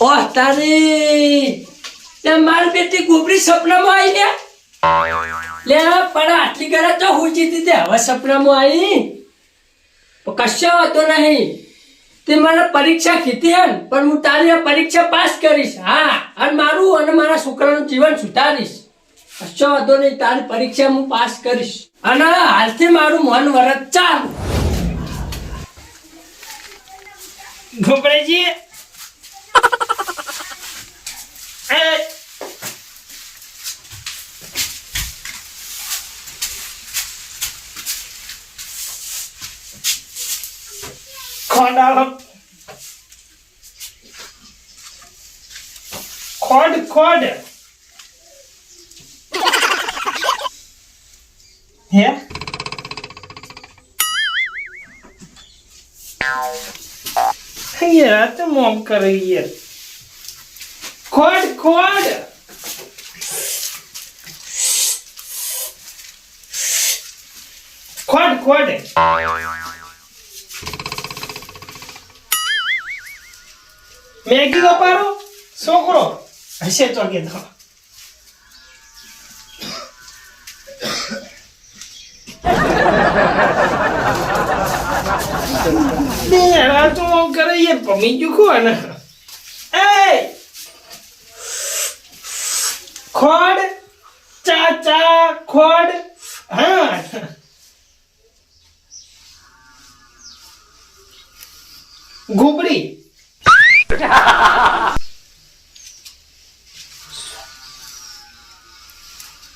ઓહ મારી બેટી ગોબરી સપનામાં આવી લે. લે, પણ આટલી ગરા તો હું જીતી તે હવે સપનામાં આવી. કશો હતો નહીં. તે મને પરીક્ષા કીધી હે પણ હું તારી આ પરીક્ષા પાસ કરીશ. હા, અને મારું અને મારા છોકરાનું જીવન સુધારીશ. કશો હતો નહીં, તારી પરીક્ષા હું પાસ કરીશ. અને હાલથી મારું મન વરત ચાલ. ગોપરાજી એ ખોડ આવો ખોડ. ખોડ હે? યાર તો મોમ કરે યાર. ખોડ ખોડ. ખોડ ખોડ. મેગી કપારો છોકરો. હશે તો કે તો. આ તો કરે એ પમી ગયું કોણ એ ખોડ ચા ચા ખોડ હા. ઘૂબડી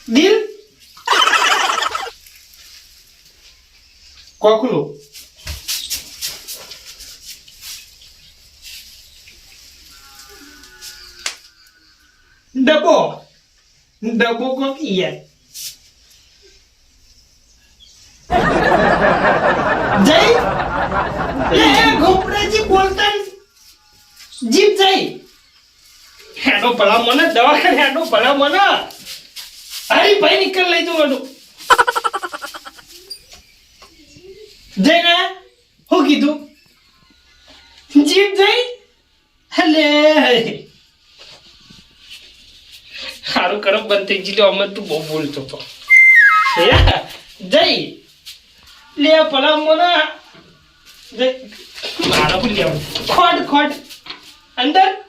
દિલ. કોકલું. ડબ્બો કોકી યાર જય ગોપરાજી બોલતા જીપ જય હેડો ભલા મને દવાખાને હેડો ભલા મને અરે ભાઈ નીકળ લઈ જવાનું જય જઈને હું કીધું જીપ જય હલે સારું કરમ બંધ થઈ ગયું અમે તું બહુ બોલતો હતો? જય લે ભલા મને. મારા ભૂલી આવું. ખોડ ખોડ અંદર.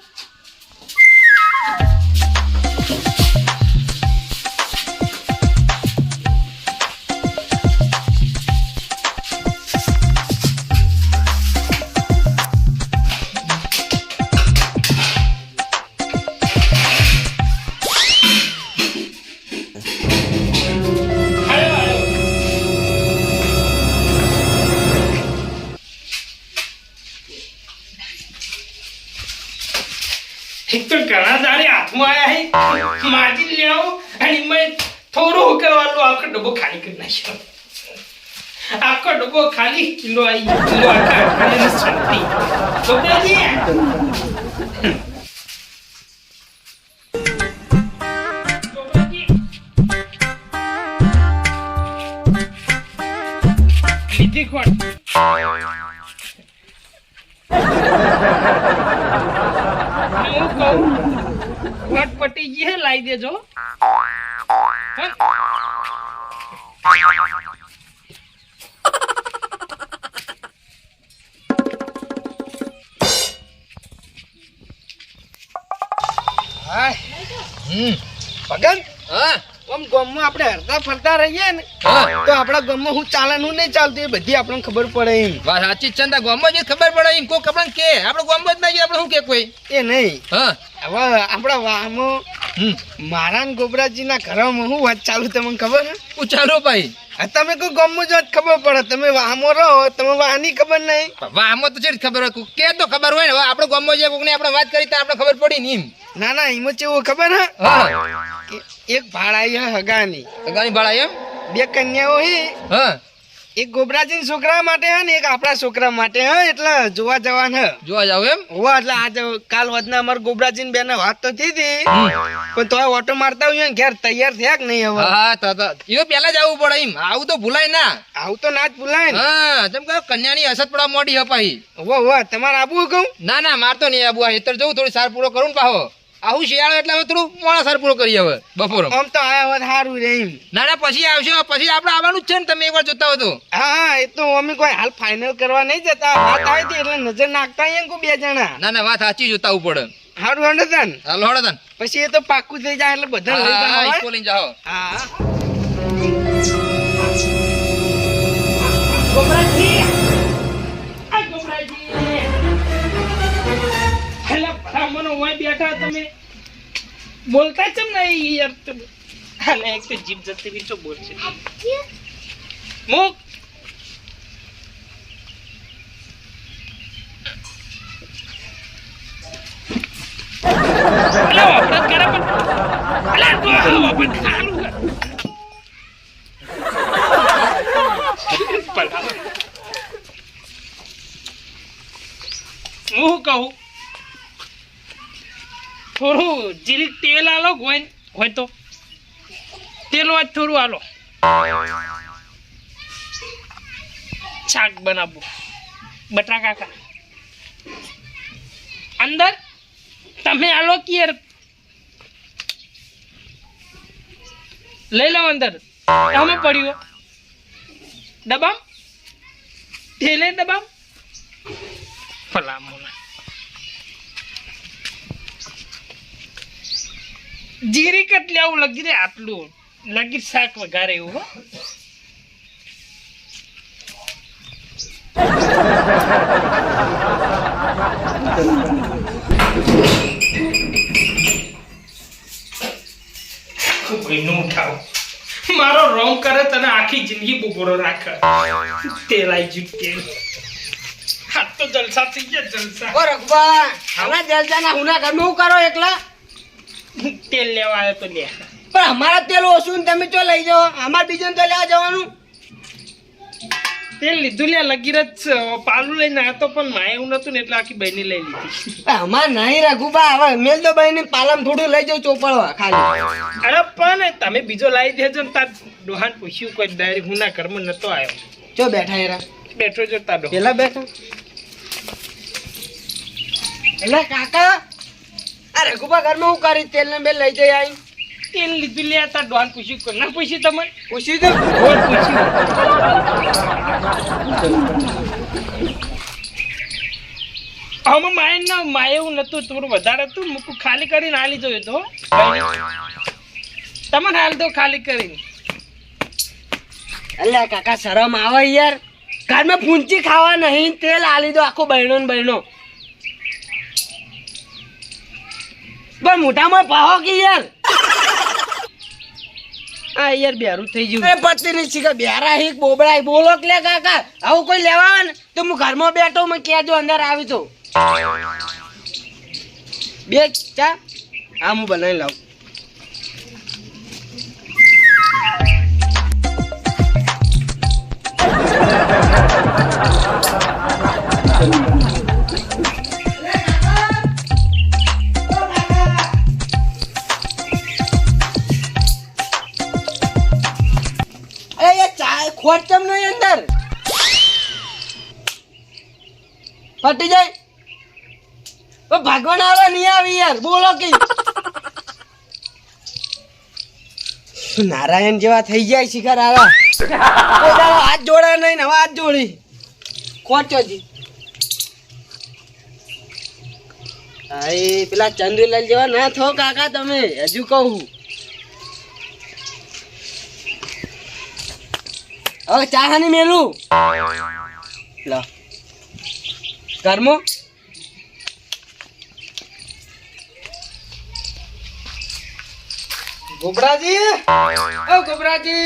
ખાલી કિલો આવી ગયો. કિલો શાંતિ ગોપરાજી ગોપરાજી. લીધી કોણ હું કહું વટ પટી ગઈ હે લાવી દેજો હે? પગન હા. આમ ગામમાં આપણે હરતા ફરતા રહીએ ને હા. તો આપણા ગામમાં હું ચાલે હું નહીં ચાલતું એ બધી આપણને ખબર પડે એમ. વાત સાચી ગામમાં જે ખબર પડે એમ. કોક આપણને કે. આપણે ગામમાં જ ના આપણે શું કે કોઈ? એ નહીં. હા. હવે આપણા હમ. મારા ગોબરાજીના ઘરમાં હું વાત ચાલુ તમને ખબર ને ઉચારો ભાઈ. તમે કોઈ ગામમાં જો ખબર પડે. તમે વાહમાં રહો તમે વાહની ખબર નહીં. વાહ તો છે ખબર હોય? કે તો ખબર હોય ને. આપણે ગામમાં જે કોકને આપણે વાત કરી તો આપણે ખબર પડી નહીં ના ના ના છે કેવું ખબર હા? એક ભાડાઈ હગાની. હગાની ગાની ભાડા એમ? બે કન્યાઓ હે. હા. એક ગોબરાજી છોકરા માટે હે ને એક આપણા છોકરા માટે હે એટલે જોવા જવાના. હે જોવા જાવ એમ? હોવા એટલે આજે કાલ વધના અમાર ગોબરાજી બેન વાત તો થઈ હતી પણ તોય ઓટો મારતા હોય ને ઘેર તૈયાર થયા કે નહીં હવે? હા હા તો તો ઈઓ પહેલા જ આવવું પડે એમ. આવું તો ભૂલાય ના. આવું તો ના જ ભૂલાય ને. હા જેમ કે કન્યાની અસત પડા મોડી હપાઈ. હો હોવા તમારે આબુ કહું? ના ના મારતો નહીં આબુ. આ હેતર જવું થોડી સાર પૂરો કરું ને પાહો. આવું શિયાળો એટલે હવે થોડું મોડા સાર પૂરો કરીએ હવે બપોર. આમ તો આયા હોત સારું રે ના ના પછી આવશે પછી આપણે આવવાનું જ છે ને તમે એકવાર જોતા હો તો. હા હા એ તો અમે કોઈ હાલ ફાઇનલ કરવા નહીં જતા. વાત આવી હતી એટલે નજર નાખતા અહીંયા કોઈ બે જણા. ના ના વાત સાચી જોતા આવવું પડે. સારું હંડે તન. હાલો હળો તન. પછી એ તો પાક્કું થઈ જાય એટલે બધા લઈ જાઓ. હા. બોલતા ચમ નહીં યાર તમે? હાલે, એક તો જીભ જતી બી તો બોલશે. મુક. હું કહું. થોડું જીરીક તેલ આલો હોય તો. તેલ હોય થોડું આલો. શાક બનાવવું. બટાકા અંદર તમે આલો કે લઈ લો અંદર. અમે પડ્યું. દબામ ઠેલે દબામ ભલામણ જીરી કેટલી આવું લગી રે આટલું? લગી શાક વઘારે એવું હો. ઉઠાવ. મારો રોંગ કરે તને આખી જિંદગી બુગોરો રાખે. તેલાઈ જુ જ્યું તેલ હા તો જલસા થઈ ગયા જલસા. ઓ હવે જલસા ના હુના ઘરમાં હું કરો એકલા? તેલ લેવા આવ્યો તો લે પણ અમારા તેલ ઓછું ને તમે ચો લઈ જાઓ. અમારે બીજું તો લેવા જવાનું. તેલ લીધું લે લગીર જ પાલું લઈને આવ્યો પણ માય એવું નતું ને એટલે આખી બહેની લઈ લીધી. અમાર નહીં રઘુબા હવે મેલ તો બહેને પાલમ થોડું લઈ જાઉં ચોપડવા ખાલી. અરે પણ તમે બીજો લાવી દેજો ને તાર ડોહાન પૂછ્યું કોઈ ડાયરી હું ના ઘરમાં નતો આવ્યો. ચો બેઠા એરા બેઠો જો તારો. પેલા બેઠો. એટલે કાકા આ રઘુબા ઘરમાં હું કરી? તેલ ને બે લઈ જઈ આવી તેલ લીધું લે તાર ડોન પૂછ્યું. કોઈ ના પૂછ્યું તમે પૂછી તો. કોણ પૂછ્યું? આમાં માય ના માય એવું નતું. થોડું વધારે હતું. મૂકું ખાલી કરીને હાલી જોયું તો તમને હાલ દો ખાલી કરીને. અલ્યા કાકા શરમ આવે યાર. ઘરમાં પૂંચી ખાવા નહીં તેલ આલી દો આખો બહેનો ને બહેનો પણ મોઢામાં પાહો કે યાર? આ યાર બેરું થઈ ગયું. એ પતિ ની શીખે બેરા હીક બોબડા બોલો કે કાકા? આવું કોઈ લેવા આવે ને તો હું ઘરમાં બેઠો મેં કહેજો અંદર આવી તો બે, ચા? હા, હું બનાવી લાવું અરે ખોટ ચમ નહીં અંદર? ફટી જાય. ભગવાન આવે, નહીં આવી યાર. બોલો કે. નારાયણ જેવા થઈ જાય શિખર આવે? હાથ જોડા નહીં હવે હાથ જોડી. ખોચોજી પેલા ચંદુલાલ જેવા ના થો કાકા તમે, હજુ કહું. હવે ચાહાની મેલું. લો. ઘરમાં ગોબરાજી. ઓ ગોબરાજી.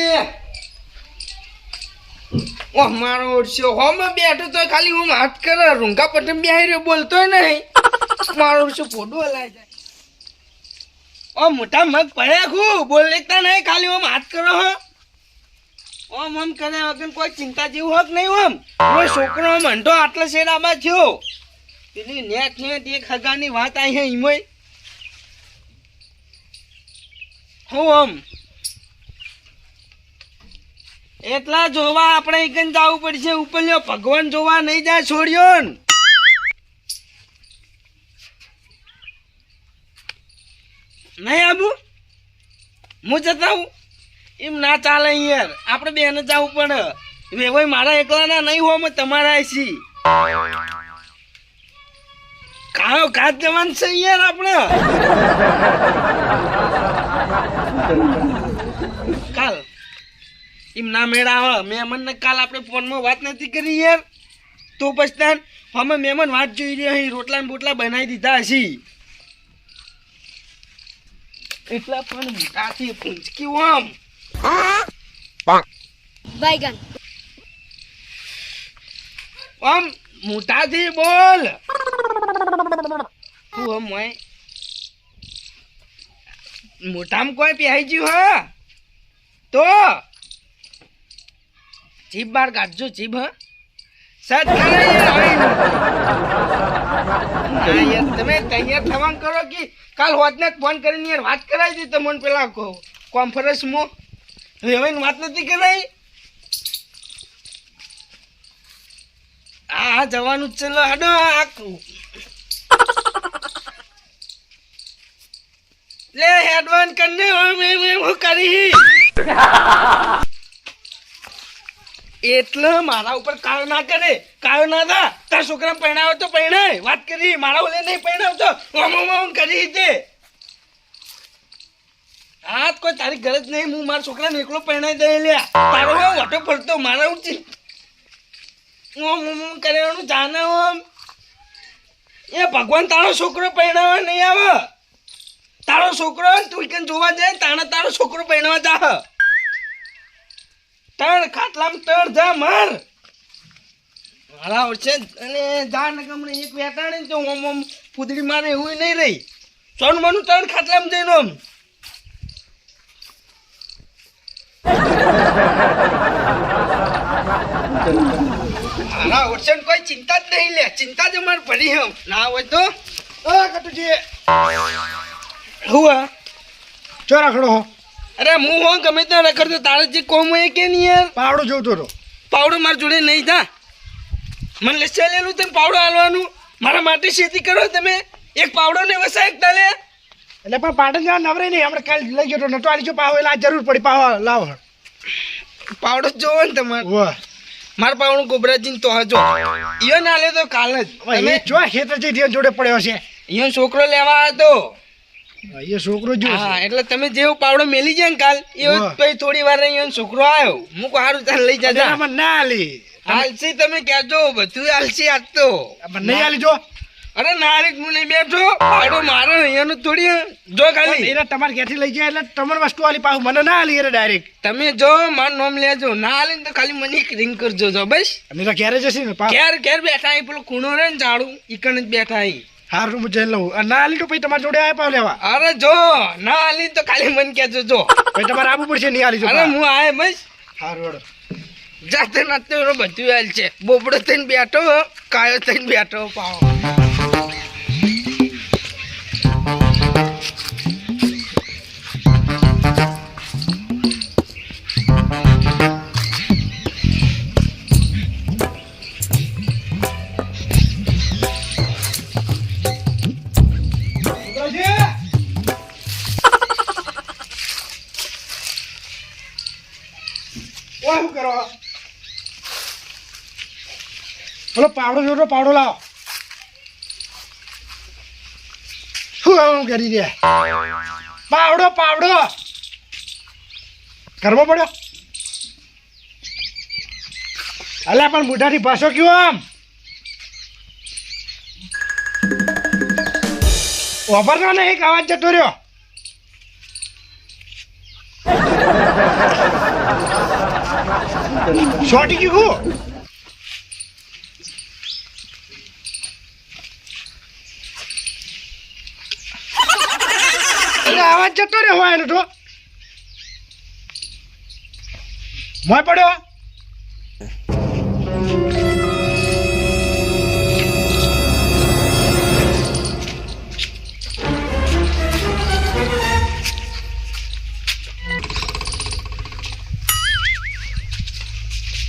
ઓ મારો ઓરસ્યો હોમ બેઠો તો ખાલી હું હાથ કરે. રૂંગા પટમ બેહી રહ્યો બોલતો નહીં. મારો ઓરસ્યો હલાય જાય. ઓ, મોટા મગ પડ્યા ખુ બોલ લેતા નહીં, ખાલી હું હાથ કરો હો. ઓમ ઓમ કરે વગર કોઈ ચિંતા જેવું હોત નહીં ઓમ કોઈ છોકરો મંડો આટલો શેડામાં થયો. પેલી નેટ નેટ એક હગાની વાત આવી હે ઈમોય. હું ઓમ એટલા જોવા આપણે એકન જવું પડશે. ઉપલ્યો ભગવાન જોવા નહીં જાય છોડ્યો ને. નહીં આબુ? હું જતા હું એમ ના ચાલે યાર. આપણે બેને જવું પડે. વેવાય મારા એકલાના નહીં હોય, તમારા છી કાયો કાચ જવાનું છે યાર આપણે. કાલ. એમ ના મેળા આવે ને કાલ આપણે ફોનમાં વાત નથી કરી યાર. તો પછી અમે મહેમાન વાત જોઈ રહ્યા અહીં રોટલા ને બોટલા બનાવી દીધા હશી. એટલા પણ મોટાથી પૂંચકી આમ. બાયગન આમ મોટાથી બોલ. તું હમ મોય મોટામાં કોઈ પહેરી ગયું, હા? તો? જીભ બાર કાઢજો, જીભ, હા? તમે તૈયાર થવાનું કરો કે કાલ હોતને ફોન કરીને યાર વાત કરાવી દીધી તમને પેલા કોન્ફરન્સમાં હવે વાત નથી કરાઈ? આ જવાનું છે, લો આખું. લે હેડવાન કરને એમ એમ હું કરી. એટલે મારા ઉપર કાળ ના કરે કાળ ના થા તાર છોકરા પરણાવો તો પરણાય. વાત કરી, મારા ઓલે નહીં પરણાવતો. ઓમ ઓમ કરી તે હા કોઈ તારી ગરજ નહીં, હું મારા છોકરાને એકલો પરણાઈ દઈ લે તારો હું વટો ફરતો મારા હું ઓમ કરેવાનું જાને ઓમ એ ભગવાન તારો છોકરો પરણાવવા નહીં આવે. તારો છોકરો, તું જોવા જાય, તાણે તારો છોકરો પરણાવવા જા. તણ, ખાટલામાં તણ, જા, માર. મારા ઓછે અને જા ને ગમણે એક વેટાણે તો ઓમ ઓમ ફૂદડી મારે, એવું નહીં રહી. સોન મનું ત્રણ ખાટલામાં જઈને ઓમ ઓછે કોઈ ચિંતા જ નહીં લે. ચિંતા જ મારે ભરી હમ ના હોય તો? કટુજી હું ચો રાખડો અરે હું હો ગમે ત્યાં રખડતો. તારે જે કોમ હોય કે નહીં યાર? પાવડો જોતો હતો પાવડો મારા જોડે નહીં થા. મને લેશે લેલું તમે પાવડો હાલવાનું મારા માટે ખેતી કરો તમે. એક પાવડો ને વસાય એક તાલે. એટલે પણ પાટણ જવા નવરે નહીં. હમણાં કાલ લઈ ગયો નટો આલી જો પાવ એટલે આ જરૂર પડી. પાવો લાવો. પાવડો જોવો ને તમારે. મારે પાવડું ગોબરાજી તો હજો. ઈયો ના લે તો કાલ જ. તમે જો ખેતર છે ધ્યાન જોડે પડ્યો છે ઈયો છોકરો લેવા હતો એ છોકરો જો હા એટલે તમે જેવો પાવડો મેલી જાય ને કાલ એવો પછી થોડી વાર ઈયો છોકરો આવ્યો હું હારું તારે લઈ જાજા. ના લી હાલસી તમે કહેજો બધું હાલસી આજ તો. નહીં આલી જો. અરે નારિક હું નહીં બેઠો. આડો મારો અહીંયાનો થોડી જો ખાલી. એટલે તમારે ક્યાંથી લઈ જાય એટલે તમારી વસ્તુ આલી પાછું. મને ના આલી એને ડાયરેક્ટ તમે જો મારું નામ લેજો. ના આલે તો ખાલી મને એક રિંગ કરજો જો બસ. અમે તો ક્યારે જશે ને ક્યારે ઘેર ઘેર બેઠા અહીં પેલો ખૂણો રે ને ઝાડું ઈકણ જ બેઠા અહીં. હારું હું જઈ લઉં. ના આલી તો પછી તમારી જોડે આય પાવ લેવા. અરે જો ના આલી તો ખાલી મને કહેજો જો. પછી તમારે આવવું પડશે નહીં આલી જો અરે હું આય બસ. હારું. જાતે નાતે બધું હાલ છે. બોબડો થઈને બેઠો કાયો થઈને બેઠો પાવો કરો? પાવડો જોડો પાવડો લાવો. શું કરી દે. પાવડો પાવડો. કરવો પડ્યો? અલ્યા પણ બુઢાની ભાષો કયો આમ? વાપરતો ને, એક અવાજ જતો રહ્યો. શોર્ટી ગયું? એટલે અવાજ જતો રહ્યો હોય એનો મોય પડ્યો?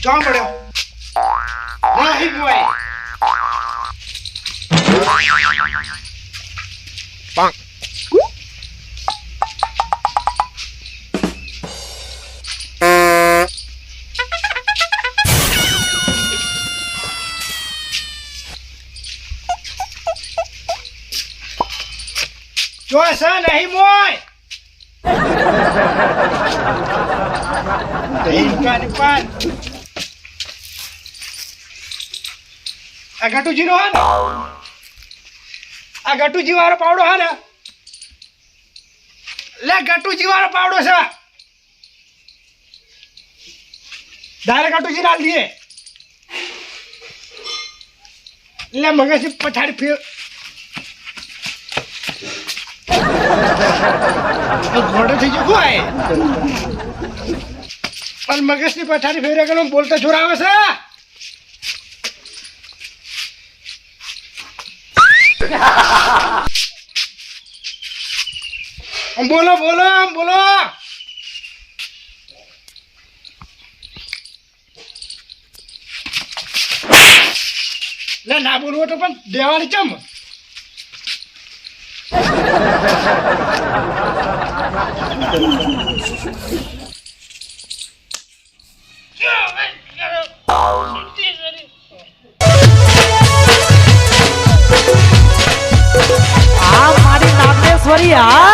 ચોં પડ્યો છે નહીં મોય. આ ગટુજી નો હા ને? આ ગટુજી વાળો પાવડો હા ને? લે ગટુજી વાળો પાવડો છે. ડાયરેક્ટ ગટુજી ડાલ દીએ લે મગજ પછાડી ફેર ઘોડો થઈ ગયો. કોઈ પણ મગજની પથારી ફેરે ગયો બોલતા જોર આવે છે? બોલો બોલો બોલો. ના બોલવો તો પણ દેવાની ચમ? આ મારી નાગેશ્વરી હા?